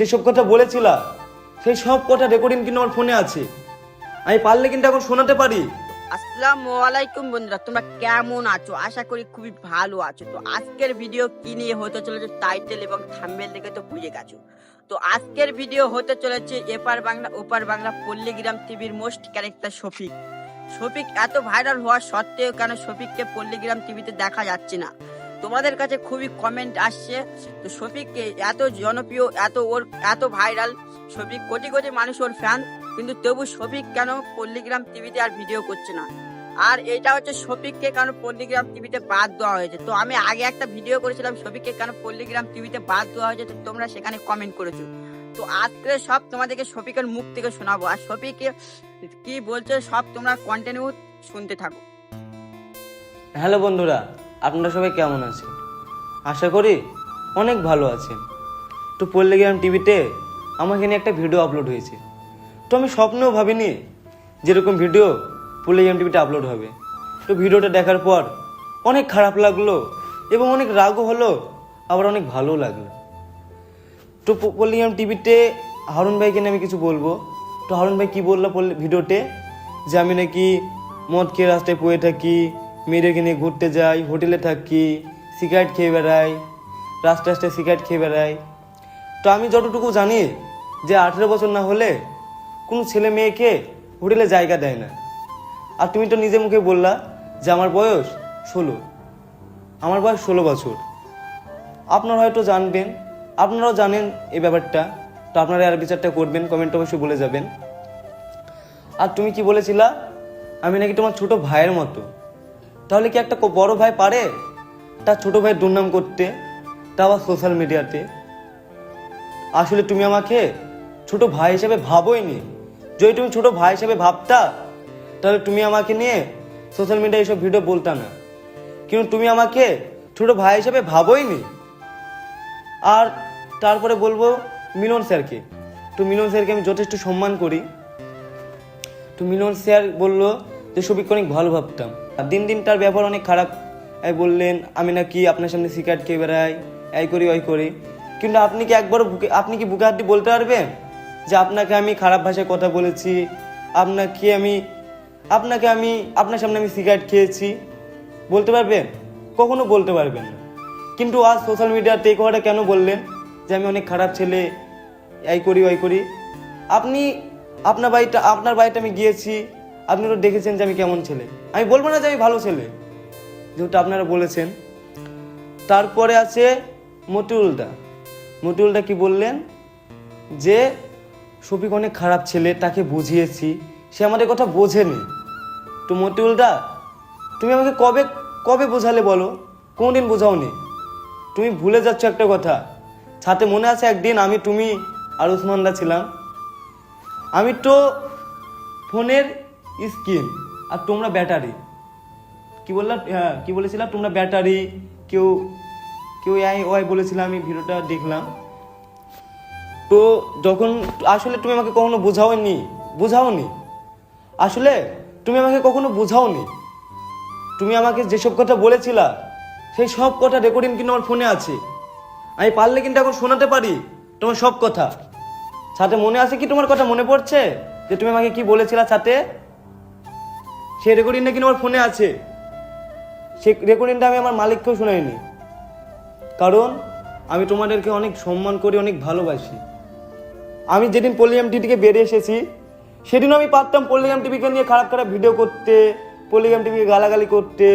যেসব কথা বলেছিলা, সেই সব কথা রেকর্ডিং কিন্তু আমার ফোনে আছে। আমি পারলে কিন্তু এখন শোনাতে পারি। আসসালামু আলাইকুম বন্ধুরা, তোমরা কেমন আছো? আশা করি খুবই ভালো আছো। তো আজকের ভিডিও কি নিয়ে হতে চলেছে টাইটেল এবং থাম্বনেল দেখে তো বুঝে গেছো। তো আজকের ভিডিও হতে চলেছে এপার বাংলা, ওপার বাংলা পল্লীগ্রাম টিভির মোস্ট ক্যারেক্টার শফিক। শফিক এত ভাইরাল হওয়া সত্ত্বেও কেন শফিককে পল্লীগ্রাম টিভিতে দেখা যাচ্ছে না? তোমাদের কাছে খুবই কমেন্ট আসছে। তো শফিককে এত জনপ্রিয়, এত ওর, এত ভাইরাল শফিক কোটি কোটি মানুষ ওর ফ্যান কিন্তু তবু শফিক কেন পল্লীগ্রাম টিভিতে আর ভিডিও করছে না? আর এটা হচ্ছে শফিককে কেন পল্লীগ্রাম টিভিতে বাদ দেওয়া হয়েছে? তো আমি আগে একটা ভিডিও করেছিলাম, শফিককে কেন পল্লীগ্রাম টিভিতে বাদ দেওয়া হয়েছে, তো তোমরা সেখানে কমেন্ট করেছ। তো আজকে সব তোমাদেরকে শফিকের মুখ থেকে শোনাবো। আর শফিকে কি বলছে সব তোমরা কন্টিনিউ শুনতে থাকো। হ্যালো বন্ধুরা আপনারা সবাই কেমন আছেন? আশা করি অনেক ভালো আছেন। তো পল্লীগ্রাম টিভিতে আমাকে নিয়ে একটা ভিডিও আপলোড হয়েছে। তো আমি স্বপ্নেও ভাবিনি যেরকম ভিডিও পল্লীগ্রাম টিভিতে আপলোড হবে। তো ভিডিওটা দেখার পর অনেক খারাপ লাগল এবং অনেক রাগও হলো, আবার অনেক ভালোও লাগল। তো পল্লীগ্রাম টিভিতে হারুন ভাইকে আমি কিছু বলব। তো হারুন ভাই কি বলল ভিডিওতে যে আমি নাকি মদ খেয়ে রাস্তায় পড়ে থাকি মেয়েদেরকে নিয়ে ঘুরতে যাই, হোটেলে থাকি, সিগারেট খেয়ে বেড়াই, রাস্তায় রাস্তায় সিগারেট খেয়ে বেড়াই। তো আমি যতটুকু জানি যে আঠেরো বছর না হলে কোনো ছেলে মেয়েকে হোটেলে জায়গা দেয় না। আর তুমি তো নিজে মুখে বললা যে আমার বয়স ষোলো। আমার বয়স ষোলো বছর। আপনারা হয়তো জানবেন, আপনারাও জানেন এই ব্যাপারটা। তো আপনারা আর বিচারটা করবেন কমেন্ট অবশ্যই বলে যাবেন। আর তুমি কি বলেছিলা? আমি নাকি তোমার ছোট ভাইয়ের মতো। তাহলে কি একটা বড় ভাই পারে? তার ছোট ভাইয়ের দুর্নাম করতে তা আবার সোশ্যাল মিডিয়াতে আসলে তুমি আমাকে ছোট ভাই হিসেবে ভাবোই নি যদি তুমি ছোট ভাই হিসেবে ভাবতা, তাহলে তুমি আমাকে নিয়ে সোশ্যাল মিডিয়ায় এইসব ভিডিও বলতা না। কিন্তু তুমি আমাকে ছোট ভাই হিসেবে ভাবোই নি আর তারপরে বলব মিলন স্যারকে। তো মিলন স্যারকে আমি যথেষ্ট সম্মান করি। তো মিলন স্যার বলল যে সবিককে অনেক ভালো ভাবতাম। দিন দিন তার ব্যবহার অনেক খারাপ। বললেন, আমি নাকি আপনার সামনে সিগারেট খেয়ে বেড়াই, এই করি, ওই করি। কিন্তু আপনি কি একবারও বুকে, আপনি কি বুকে হাত দিয়ে বলতে পারবেন যে আপনাকে আমি খারাপ ভাষায় কথা বলেছি? আপনাকে আমি আপনাকে আমি, আপনার সামনে আমি সিগারেট খেয়েছি? বলতে পারবেন কখনো বলতে পারবেন না। কিন্তু আজ সোশ্যাল মিডিয়াতে এই কথাটা কেন বললেন? যে আমি অনেক খারাপ ছেলে, এই করি, ওই করি। আপনি, আপনার বাড়িটা, আপনার বাড়িতে আমি গিয়েছি আপনি তো দেখেছেন যে আমি কেমন ছেলে। আমি বলব না যে আমি ভালো ছেলে। যেহেতু আপনারা বলেছেন। তারপরে আছে মতিউলদা মতিউলদা কি বললেন? যে, শফিক অনেক খারাপ ছেলে, তাকে বুঝিয়েছি। সে আমাদের কথা বোঝেনি। তো মতিউলদা তুমি আমাকে কবে কবে বোঝালে বলো? কোনদিন বোঝাওনি। তুমি ভুলে যাচ্ছ একটা কথা। সাথে মনে আছে একদিন আমি, তুমি আর উসমানদা ছিলাম। আমি তো ফোনের স্ক্রিন আর তোমরা ব্যাটারি। কি বললাম? হ্যাঁ কি বলেছিলাম? তোমরা ব্যাটারি, কেউ কেউ আই ওয়াই বলেছিলাম আমি ভিডিওটা দেখলাম। তো যখন, আসলে তুমি আমাকে কখনো বোঝাওনি? বোঝাওনি? আসলে তুমি আমাকে কখনো বোঝাওনি? তুমি আমাকে যেসব কথা বলেছিলা, সেই সব কথা রেকর্ডিং কিন্তু আমার ফোনে আছে। আমি পারলে কিন্তু এখন শোনাতে পারি তোমার সব কথা। সাথে মনে আছে কি তোমার কথা মনে পড়ছে? যে তুমি আমাকে কি বলেছিলা সাথে? সেই রেকর্ডিংটা কিন্তু আমার ফোনে আছে। সে রেকর্ডিংটা আমি আমার মালিককেও শোনাইনি। কারণ আমি তোমাদেরকে অনেক সম্মান করি, অনেক ভালোবাসি। আমি যেদিন পল্লিয়াম টি থেকে বেরিয়ে এসেছি, সেদিনও আমি পারতাম পল্লিয়াম টিভিকে নিয়ে খারাপ খারাপ ভিডিও করতে পল্লিয়াম টিভিকে গালাগালি করতে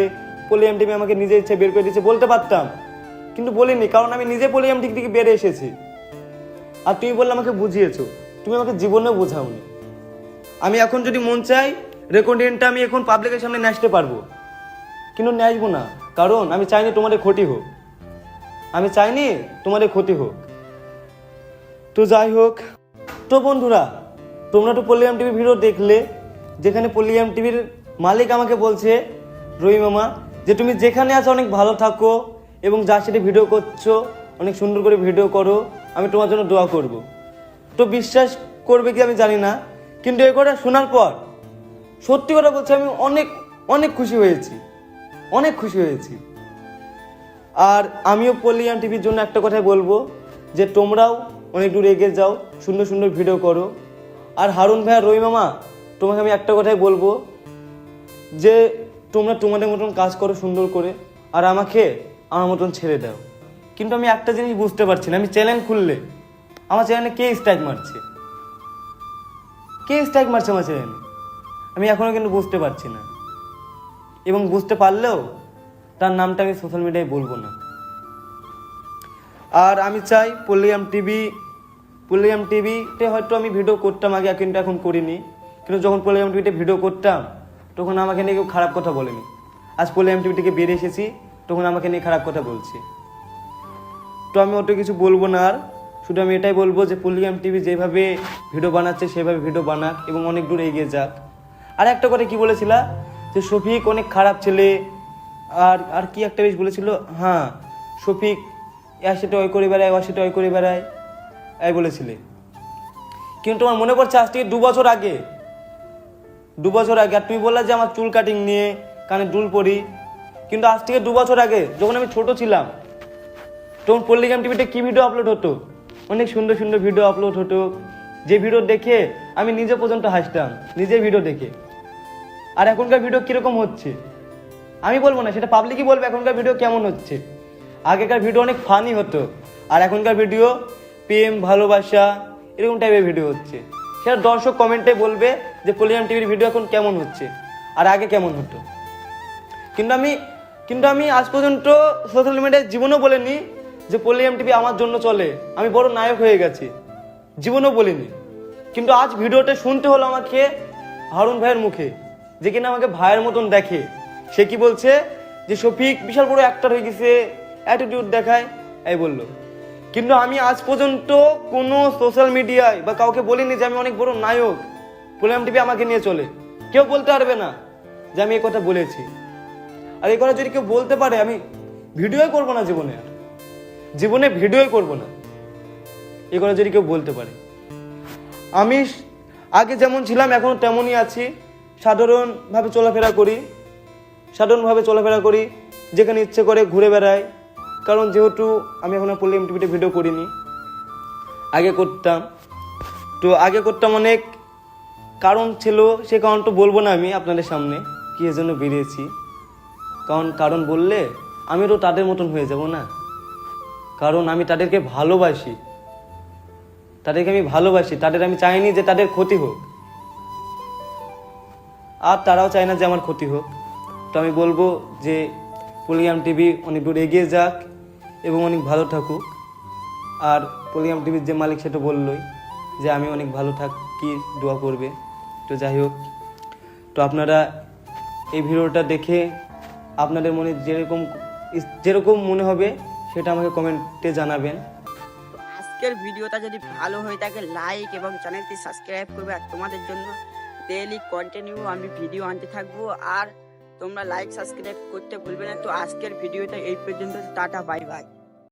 পল্লিয়াম টিভি আমাকে নিজে ইচ্ছে বের করে দিচ্ছে বলতে পারতাম। কিন্তু বলিনি, কারণ আমি নিজে পল্লিয়াম টিভি থেকে বেরিয়ে এসেছি। আর তুমি বললে আমাকে বুঝিয়েছো, তুমি আমাকে জীবনেও বোঝাওনি। আমি এখন যদি মন চাই রেকর্ডিংটা আমি এখন পাবলিকের সামনে নাচতে পারব। কিন্তু নাচবো না। কারণ আমি চাইনি তোমাদের ক্ষতি হোক। আমি চাইনি তোমাদের ক্ষতি হোক। তো যাই হোক, তো বন্ধুরা, তোমরা তো পল্লিয়াম টিভির ভিডিও দেখলে, যেখানে পল্লিয়াম টিভির মালিক আমাকে বলছে রবি মামা, যে তুমি যেখানে আছো অনেক ভালো থাকো এবং যার সাথে ভিডিও করছ, অনেক সুন্দর করে ভিডিও করো, আমি তোমার জন্য দোয়া করব। তো বিশ্বাস করবে কি আমি জানি না, কিন্তু এ কথা শোনার পর সত্যি কথা বলছি, আমি অনেক অনেক খুশি হয়েছি। অনেক খুশি হয়েছি। আর আমিও পল্লিয়ান টিভির জন্য একটা কথাই বলব, যে তোমরাও অনেক দূর এগিয়ে যাও, সুন্দর সুন্দর ভিডিও করো। আর হারুন ভাই আর রই মামা, তোমাকে আমি একটা কথাই বলব, যে তোমরা তোমাদের মতন কাজ করো সুন্দর করে, আর আমাকে আমার মতন ছেড়ে দাও। কিন্তু আমি একটা জিনিস বুঝতে পারছি না, আমি চ্যানেল খুললে। আমার চ্যানেলে কে স্ট্রাইক মারছে? কে স্ট্রাইক মারছে আমার চ্যানেলে? আমি এখনও কিন্তু বুঝতে পারছি না। এবং বুঝতে পারলেও তার নামটা আমি সোশ্যাল মিডিয়ায় বলব না। আর আমি চাই পল্লিয়াম টিভি পল্লিয়াম টিভিতে হয়তো আমি ভিডিও করতাম আগে, কিন্তু এখন করিনি। কিন্তু যখন পল্লিয়াম টিভিতে ভিডিও করতাম, তখন আমাকে নিয়ে কেউ খারাপ কথা বলেনি। আজ পল্লিয়াম টিভি থেকে বেরিয়ে এসেছি, তখন আমাকে নিয়ে খারাপ কথা বলছে। তো আমি অত কিছু বলব না আর। শুধু আমি এটাই বলব যে পল্লিয়াম টিভি যেভাবে ভিডিও বানাচ্ছে, সেভাবে ভিডিও বানাক এবং অনেক দূর এগিয়ে যাক। আর একটা কথা কি বলেছিলা? যে শফিক অনেক খারাপ ছেলে। আর আর কি একটা বেশ বলেছিল? হ্যাঁ শফিক এর সাথে ওই করে বেড়ায়, ওর সাথে ওই করে বেড়ায়। এই বলেছিলে। কিন্তু তোমার মনে পড়ছে, আজ থেকে দু বছর আগে। দু বছর আগে। আর তুমি বললা যে আমার চুল কাটিং নিয়ে কানে দুল পরি। কিন্তু আজ থেকে দু বছর আগে, যখন আমি ছোট ছিলাম, তখন পল্লিগ্রাম টিভিতে কী ভিডিও আপলোড হতো? অনেক সুন্দর সুন্দর ভিডিও আপলোড হতো। যে ভিডিও দেখে আমি নিজে পর্যন্ত হাসতাম। নিজে ভিডিও দেখে। আর এখনকার ভিডিও কীরকম হচ্ছে? আমি বলব না, সেটা পাবলিকই বলবে এখনকার ভিডিও কেমন হচ্ছে। আগেকার ভিডিও অনেক ফানি হতো, আর এখনকার ভিডিও প্রেম, ভালোবাসা, এরকম টাইপের ভিডিও হচ্ছে। সেটা দর্শক কমেন্টে বলবে যে পলিয়াম টিভির ভিডিও এখন কেমন হচ্ছে, আর আগে কেমন হতো। কিন্তু আমি কিন্তু আমি আজ পর্যন্ত সোশ্যাল মিডিয়ায় জীবনও বলিনি যে পলিয়াম টিভি আমার জন্য চলে। আমি বড় নায়ক হয়ে গেছি, জীবনও বলিনি। কিন্তু আজ ভিডিওটা শুনতে হলো আমাকে হারুন ভাইয়ের মুখে। যে কিনা আমাকে ভাইয়ের মতন দেখে। সে কি বলছে? যে শফিক বিশাল বড় অ্যাক্টর হয়ে গেছে অ্যাটিটিউড দেখায়, এই বলল। কিন্তু আমি আজ পর্যন্ত কোনো সোশ্যাল মিডিয়ায় বা কাউকে বলিনি যে আমি অনেক বড় নায়ক প্রোগ্রাম টিভি আমাকে নিয়ে চলে। কেউ বলতে পারবে না যে আমি এই কথা বলেছি। আর এই কথা যদি কেউ বলতে পারে, আমি ভিডিওই করব না জীবনে আর। জীবনে ভিডিওই করব না। এই কথা যদি কেউ বলতে পারে। আমি আগে যেমন ছিলাম, এখন তেমনই আছি। সাধারণভাবে চলাফেরা করি, সাধারণভাবে চলাফেরা করি, যেখানে ইচ্ছে করে ঘুরে বেড়াই, কারণ যেহেতু আমি এখন পল্লী টিভিতে ভিডিও করিনি। আগে করতাম। তো আগে করতাম অনেক। কারণ ছিল, সে কারণটা বলব না আমি আপনাদের সামনে, কি এর জন্য বেরিয়েছি। কারণ কারণ বললে আমি তো তাদের মতন হয়ে যাব না। কারণ আমি তাদেরকে ভালোবাসি। তাদেরকে আমি ভালোবাসি। তাদের আমি চাইনি যে তাদের ক্ষতি হোক। আর তারাও চায় না যে আমার ক্ষতি হোক। তো আমি বলব যে পলিয়াম টিভি অনেক দূর এগিয়ে যাক এবং অনেক ভালো থাকুক। আর পলিয়াম টিভির যে মালিক সেটা বললোই যে আমি অনেক ভালো থাকি, দোয়া করবে। তো যাই হোক, তো আপনারা এই ভিডিওটা দেখে আপনাদের মনে যেরকম যেরকম মনে হবে সেটা আমাকে কমেন্টে জানাবেন। আজকের ভিডিওটা যদি ভালো হয়ে থাকে লাইক এবং চ্যানেলটি সাবস্ক্রাইব করবে আর তোমাদের জন্য ডেইলি কন্টিনিউ আমি ভিডিও আনতে থাকব। আর তোমরা লাইক সাবস্ক্রাইব করতে ভুলবে না। তো আজকের ভিডিওটা এই পর্যন্ত। Tata bye bye